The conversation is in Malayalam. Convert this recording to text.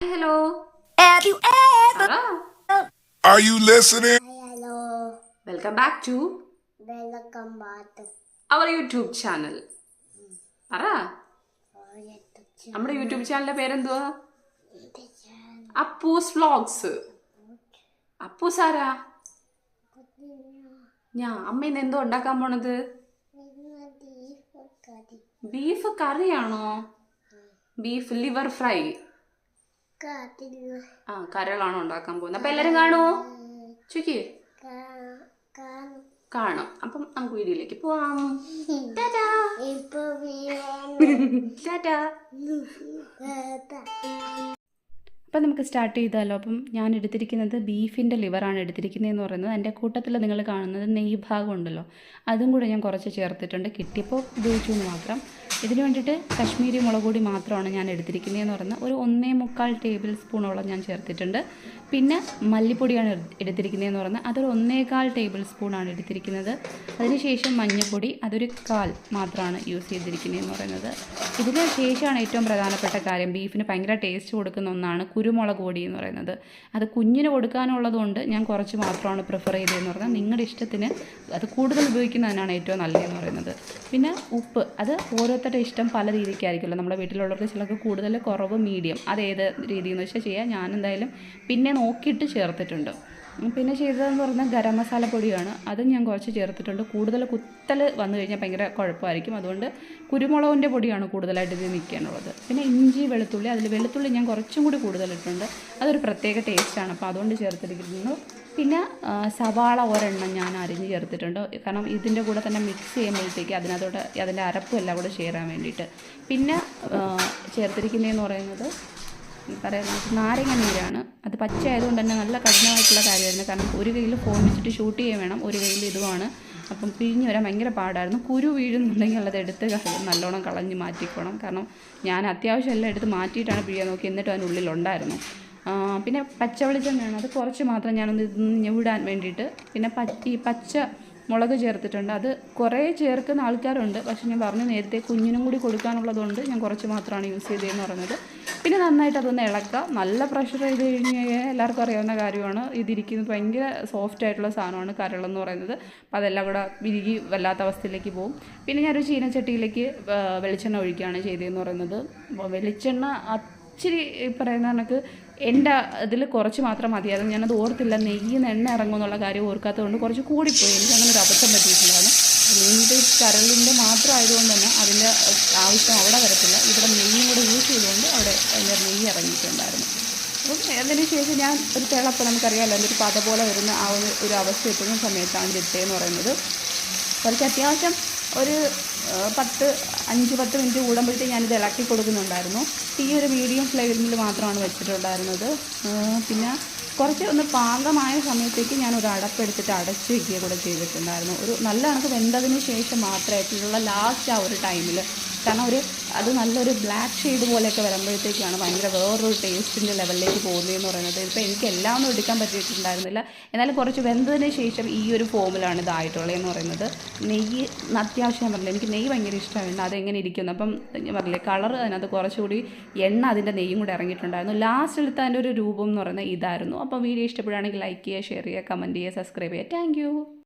Hello Have you ever? Are you listening? Hello, welcome back to welcome back to our YouTube channel പറ. നമ്മുടെ യൂട്യൂബ് ചാനലിന്റെ പേരെന്തുവാ? അപ്പൂസ് വ്ലോഗ്സ് അപ്പൂസ് ആരാ? ഞാൻ അമ്മ ഇന്ന് എന്തോ ഉണ്ടാക്കാൻ പോണത്? ബീഫ് കറിയാണോ? Beef liver fry. ആ കരളാണോ ഉണ്ടാക്കാൻ പോകുന്നത്? അപ്പൊ എല്ലാരും കാണുമോ ചുക്കി കാണാം. അപ്പം നമുക്ക് വീഡിയോയിലേക്ക് പോവാം. ടാറ്റാ. ഇപ്പൊ ടാറ്റാ. അപ്പം നമുക്ക് സ്റ്റാർട്ട് ചെയ്താലോ? അപ്പം ഞാൻ എടുത്തിരിക്കുന്നത് ബീഫിന്റെ ലിവറാണ് എടുത്തിരിക്കുന്നതെന്ന് പറയുന്നത്. എന്റെ കൂട്ടത്തിൽ നിങ്ങൾ കാണുന്നത് നെയ്യ് ഭാഗം ഉണ്ടല്ലോ. അതും കൂടെ ഞാൻ കുറച്ച് ചേർത്തിട്ടുണ്ട്. കിട്ടിയപ്പോൾ ഉപയോഗിച്ചു എന്ന് മാത്രം. ഇതിന് വേണ്ടിയിട്ട് കശ്മീരി മുളക് പൊടി മാത്രമാണ് ഞാൻ എടുത്തിരിക്കുന്നതെന്ന് പറയുന്നത്. ഒരു ഒന്നേ മുക്കാൽ ടേബിൾ സ്പൂണോളം ഞാൻ ചേർത്തിട്ടുണ്ട്. പിന്നെ മല്ലിപ്പൊടിയാണ് എടു- എടുത്തിരിക്കുന്നതെന്ന് പറഞ്ഞാൽ അതൊരു ഒന്നേകാൽ ടേബിൾ സ്പൂണാണ് എടുത്തിരിക്കുന്നത്. അതിനുശേഷം മഞ്ഞൾപ്പൊടി അതൊരു കാൽ മാത്രമാണ് യൂസ് ചെയ്തിരിക്കുന്നതെന്ന് പറയുന്നത്. ഇതിന് ശേഷമാണ് ഏറ്റവും പ്രധാനപ്പെട്ട കാര്യം ബീഫിന് ഭയങ്കര ടേസ്റ്റ് കൊടുക്കുന്ന ഒന്നാണ് കുരുമുളക് പൊടി എന്ന് പറയുന്നത്. അത് കുഞ്ഞിന് കൊടുക്കാനുള്ളതുകൊണ്ട് ഞാൻ കുറച്ച് മാത്രമാണ് പ്രിഫർ ചെയ്തതെന്ന് പറഞ്ഞാൽ നിങ്ങളുടെ ഇഷ്ടത്തിന് അത് കൂടുതൽ ഉപയോഗിക്കുന്നതിനാണ് ഏറ്റവും നല്ലതെന്ന് പറയുന്നത്. പിന്നെ ഉപ്പ് അത് ഓരോരുത്തരുടെ ഇഷ്ടം പല രീതിക്കായിരിക്കുമല്ലോ. നമ്മുടെ വീട്ടിലുള്ളവർക്ക് ചിലർക്ക് കൂടുതൽ കുറവ് മീഡിയം അത് ഏത് രീതിയെന്ന് വെച്ചാൽ ചെയ്യാം. ഞാൻ എന്തായാലും പിന്നെ നോക്കിയിട്ട് ചേർത്തിട്ടുണ്ട്. പിന്നെ ചെയ്തതെന്ന് പറഞ്ഞാൽ ഗരം മസാല പൊടിയാണ്. അതും ഞാൻ കുറച്ച് ചേർത്തിട്ടുണ്ട്. കൂടുതൽ കുത്തൽ വന്നു കഴിഞ്ഞാൽ ഭയങ്കര കുഴപ്പമായിരിക്കും. അതുകൊണ്ട് കുരുമുളകിന്റെ പൊടിയാണ് കൂടുതലായിട്ട് ഇത് നിൽക്കാനുള്ളത്. പിന്നെ ഇഞ്ചി വെളുത്തുള്ളി. അതിൽ വെളുത്തുള്ളി ഞാൻ കുറച്ചും കൂടി കൂടുതലിട്ടുണ്ട്. അതൊരു പ്രത്യേക ടേസ്റ്റാണ്. അപ്പോൾ അതുകൊണ്ട് ചേർത്തിരിക്കുന്നു. പിന്നെ സവാള ഒരെണ്ണം ഞാൻ അരിഞ്ഞ് ചേർത്തിട്ടുണ്ട്. കാരണം ഇതിന്റെ കൂടെ തന്നെ മിക്സ് ചെയ്യുമ്പോഴത്തേക്ക് അതിനകത്തോട്ട് അതിന്റെ അരപ്പും എല്ലാം കൂടെ ചേരാൻ വേണ്ടിയിട്ട്. പിന്നെ ചേർത്തിരിക്കുന്നതെന്ന് പറയുന്നത് ഈ പറയുന്നത് നാരങ്ങ നീരാണ്. അത് പച്ച ആയതുകൊണ്ട് തന്നെ നല്ല കഠിനമായിട്ടുള്ള കാര്യമായിരുന്നു. കാരണം ഒരു കയ്യിൽ ഫോൺ വെച്ചിട്ട് ഷൂട്ട് ചെയ്യാൻ വേണം. ഒരു കയ്യിൽ ഇതുമാണ്. അപ്പം പിഴിഞ്ഞ് വരാൻ ഭയങ്കര പാടായിരുന്നു. കുരു വീഴുന്നുണ്ടെങ്കിൽ അത് എടുത്ത് നല്ലോണം കളഞ്ഞ് മാറ്റിക്കോണം. കാരണം ഞാൻ അത്യാവശ്യം എല്ലാം എടുത്ത് മാറ്റിയിട്ടാണ് പിഴിയാൻ നോക്കി എന്നിട്ട് അതിനുള്ളിലുണ്ടായിരുന്നു പിന്നെ പച്ച വെളിച്ചെണ്ണയാണ് അത് കുറച്ച് മാത്രം ഞാനൊന്ന് ഇതൊന്ന് വിടാൻ വേണ്ടിയിട്ട്. പിന്നെ ഈ പച്ച മുളക് ചേർത്തിട്ടുണ്ട്. അത് കുറേ ചേർക്കുന്ന ആൾക്കാരുണ്ട്. പക്ഷേ ഞാൻ പറഞ്ഞു നേരത്തെ കുഞ്ഞിനും കൂടി കൊടുക്കാനുള്ളതുകൊണ്ട് ഞാൻ കുറച്ച് മാത്രമാണ് യൂസ് ചെയ്തതെന്ന് പറയുന്നത് പിന്നെ നന്നായിട്ട് അതൊന്ന് ഇളക്കുക. നല്ല പ്രഷർ ചെയ്ത് കഴിഞ്ഞ് കഴിഞ്ഞാൽ എല്ലാവർക്കും അറിയാവുന്ന കാര്യമാണ്. ഇതിരിക്കുന്നത് ഭയങ്കര സോഫ്റ്റ് ആയിട്ടുള്ള സാധനമാണ് കരളെന്ന് പറയുന്നത്. അപ്പോൾ അതെല്ലാം കൂടെ വിരികി വല്ലാത്ത അവസ്ഥയിലേക്ക് പോകും. പിന്നെ ഞാനൊരു ചീനച്ചട്ടിയിലേക്ക് വെളിച്ചെണ്ണ ഒഴിക്കുകയാണ് ചെയ്തതെന്ന് പറയുന്നത്. വെളിച്ചെണ്ണ ഇച്ചിരി പറയുന്ന കണക്ക് എന്റെ ഇതിൽ കുറച്ച് മാത്രം മതിയായിരുന്നു ഞാനത് ഓർത്തില്ല. നെയ്യിൽ എണ്ണ ഇറങ്ങുമെന്നുള്ള കാര്യം ഓർക്കാത്തതുകൊണ്ട് കുറച്ച് കൂടിപ്പോയി. എനിക്ക് അങ്ങനെ ഒരു അബദ്ധം പറ്റിയിട്ടുണ്ടായിരുന്നു. നെയ്ത് കരളിന്റെ മാത്രം ആയതുകൊണ്ട് തന്നെ അതിന്റെ ആവശ്യം അവിടെ വരത്തില്ല. ഇവിടെ നെയ്യും കൂടെ യൂസ് ചെയ്തുകൊണ്ട് അവിടെ അതിന്റെ നെയ്യ് ഇറങ്ങിയിട്ടുണ്ടായിരുന്നു. അപ്പം അതിന് ശേഷം ഞാൻ ഒരു തിളപ്പ് നമുക്കറിയാമല്ലോ അതിന്റെ ഒരു പത പോലെ വരുന്ന ആ ഒരു ഒരു അവസ്ഥ എത്തുന്ന സമയത്താണ് ഇത് പറയുന്നത്. കുറച്ച് അത്യാവശ്യം ഒരു പത്ത് അഞ്ച് പത്ത് മിനിറ്റ് കൂടുമ്പോഴത്തേക്ക് ഞാനിത് ഇളക്കി കൊടുക്കുന്നുണ്ടായിരുന്നു. ഈ ഒരു മീഡിയം ഫ്ലെയിമിൽ മാത്രമാണ് വെച്ചിട്ടുണ്ടായിരുന്നത്. പിന്നെ കുറച്ച് ഒന്ന് പാകമായ സമയത്തേക്ക് ഞാൻ ഒരു അടപ്പെടുത്തിട്ട് അടച്ച് വയ്ക്കുക കൂടെ ചെയ്തിട്ടുണ്ടായിരുന്നു. ഒരു നല്ല കണക്ക് വെന്തതിന് ശേഷം മാത്രമായിട്ടുള്ള ലാസ്റ്റ് ആ ഒരു ടൈമിൽ കാരണം ഒരു അത് നല്ലൊരു ബ്ലാക്ക് ഷെയ്ഡ് പോലെയൊക്കെ വരുമ്പോഴത്തേക്കാണ് ഭയങ്കര വേറൊരു ടേസ്റ്റിന്റെ ലെവലിലേക്ക് പോകുന്നതെന്ന് പറയുന്നത്. ഇപ്പോൾ എനിക്ക് എല്ലാം ഒന്നും എടുക്കാൻ പറ്റിയിട്ടുണ്ടായിരുന്നില്ല. എന്നാലും കുറച്ച് വെന്തതിന് ശേഷം ഈ ഒരു ഫോമിലാണ് ഇതായിട്ടുള്ളതെന്ന് പറയുന്നത്. നെയ്യ് അത്യാവശ്യം ഞാൻ പറഞ്ഞില്ല എനിക്ക് നെയ്യ് ഭയങ്കര ഇഷ്ടമായിരുന്നു അതെങ്ങനെ ഇരിക്കുന്നു? അപ്പം ഞാൻ പറഞ്ഞില്ലേ കളർ അതിനകത്ത് കുറച്ചുകൂടി എണ്ണ അതിന്റെ നെയ്യും കൂടി ഇറങ്ങിയിട്ടുണ്ടായിരുന്നു. ലാസ്റ്റിലത്തെ അതിന്റെ ഒരു രൂപം എന്ന് പറയുന്നത് ഇതായിരുന്നു. അപ്പോൾ വീഡിയോ ഇഷ്ടപ്പെടുകയാണെങ്കിൽ ലൈക്ക് ചെയ്യുക ഷെയർ ചെയ്യുക കമന്റ് ചെയ്യുക സബ്സ്ക്രൈബ് ചെയ്യുക. താങ്ക്